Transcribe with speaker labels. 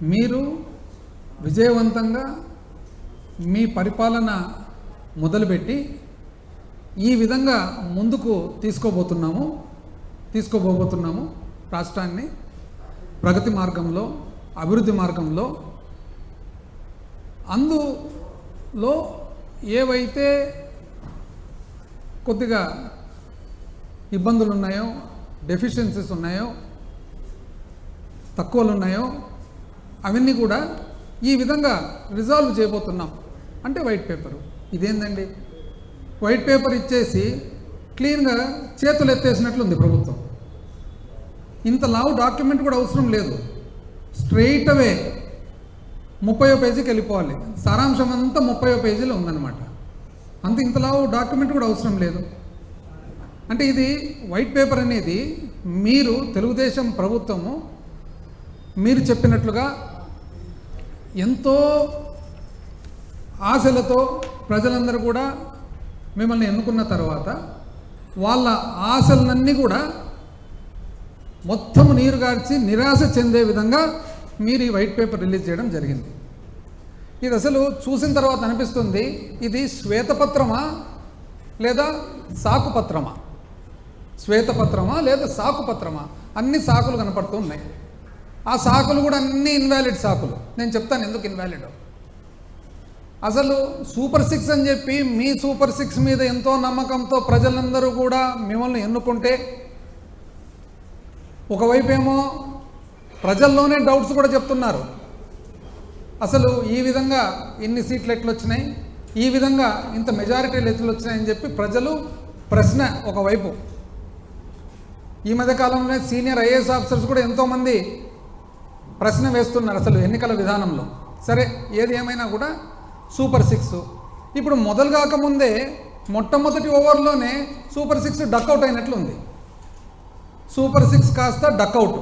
Speaker 1: మీరు విజయవంతంగా మీ పరిపాలన మొదలుపెట్టి ఈ విధంగా ముందుకు తీసుకోబోతున్నాము తీసుకోబోతున్నాము రాష్ట్రాన్ని ప్రగతి మార్గంలో అభివృద్ధి మార్గంలో. అందులో ఏవైతే కొద్దిగా ఇబ్బందులు ఉన్నాయో డెఫిషియన్సీస్ ఉన్నాయో తక్కువలు ఉన్నాయో అవన్నీ కూడా ఈ విధంగా రిజాల్వ్ చేయబోతున్నాం. అంటే వైట్ పేపరు ఇదేందండి? వైట్ పేపర్ ఇచ్చేసి క్లీన్గా చేతులు ఎత్తేసినట్లుంది ప్రభుత్వం. ఇంత లావు డాక్యుమెంట్ కూడా అవసరం లేదు. స్ట్రెయిట్ అవే ముప్పై పేజీకి వెళ్ళిపోవాలి. సారాంశం అంతా ముప్పై పేజీలో ఉందన్నమాట. అంత ఇంత లావు డాక్యుమెంట్ కూడా అవసరం లేదు. అంటే ఇది వైట్ పేపర్ అనేది మీరు తెలుగుదేశం ప్రభుత్వము మీరు చెప్పినట్లుగా ఎంతో ఆశలతో ప్రజలందరూ కూడా మిమ్మల్ని ఎన్నుకున్న తర్వాత వాళ్ళ ఆశలన్నీ కూడా మొత్తం నీరు గార్చి నిరాశ చెందే విధంగా మీరు ఈ వైట్ పేపర్ రిలీజ్ చేయడం జరిగింది. ఇది అసలు చూసిన తర్వాత అనిపిస్తుంది ఇది శ్వేతపత్రమా లేదా సాకుపత్రమా? శ్వేతపత్రమా లేదా సాకుపత్రమా? అన్ని సాకులు కనపడుతూ ఉన్నాయి. ఆ సాకులు కూడా అన్ని ఇన్వాలిడ్ సాకులు. నేను చెప్తాను ఎందుకు ఇన్వాలిడ్ అసలు సూపర్ సిక్స్ అని చెప్పి మీ సూపర్ సిక్స్ మీద ఎంతో నమ్మకంతో ప్రజలందరూ కూడా మిమ్మల్ని ఎన్నుకుంటే ఒకవైపు ఏమో ప్రజల్లోనే డౌట్స్ కూడా చెప్తున్నారు. అసలు ఈ విధంగా ఇన్ని సీట్లు ఎట్లు వచ్చినాయి ఈ విధంగా ఇంత మెజారిటీలు ఎట్లు వచ్చినాయని చెప్పి ప్రజలు ప్రశ్న ఒకవైపు. ఈ మధ్యకాలంలో సీనియర్ ఐఏఎస్ ఆఫీసర్స్ కూడా ఎంతోమంది ప్రశ్న వేస్తున్నారు అసలు ఎన్నికల విధానంలో. సరే ఏది ఏమైనా కూడా సూపర్ సిక్స్. ఇప్పుడు మొదలు కాకముందే మొట్టమొదటి ఓవర్లోనే సూపర్ సిక్స్ డక్అవుట్ అయినట్లుంది. సూపర్ సిక్స్ కాస్త డక్అవుట్.